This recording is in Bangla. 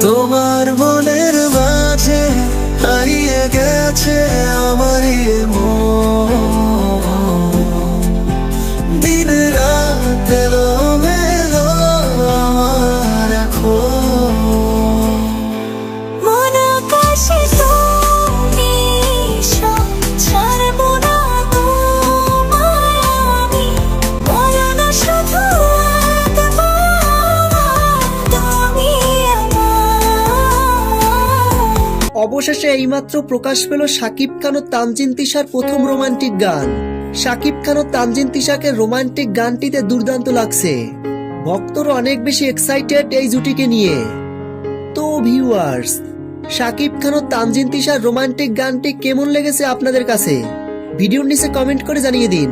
তোমার মনের মাঝে হারিয়ে গেছে আমার এ মন। দিন রাত মেলো আমার এখন। মন আকাশে অবশেষে এইমাত্র প্রকাশ পেল শাকিব খান ও তানজিন তিশার প্রথম রোমান্টিক গান। শাকিব খান ও তানজিন তিশাকে রোমান্টিক গানটিতে দুর্দান্ত লাগছে। ভক্তরা অনেক বেশি এক্সাইটেড এই জুটিকে নিয়ে। তো ভিউয়ার্স শাকিব খান ও তানজিন তিশার রোমান্টিক গানটি কেমন লেগেছে আপনাদের কাছে? ভিডিওর নিচে কমেন্ট করে জানিয়ে দিন।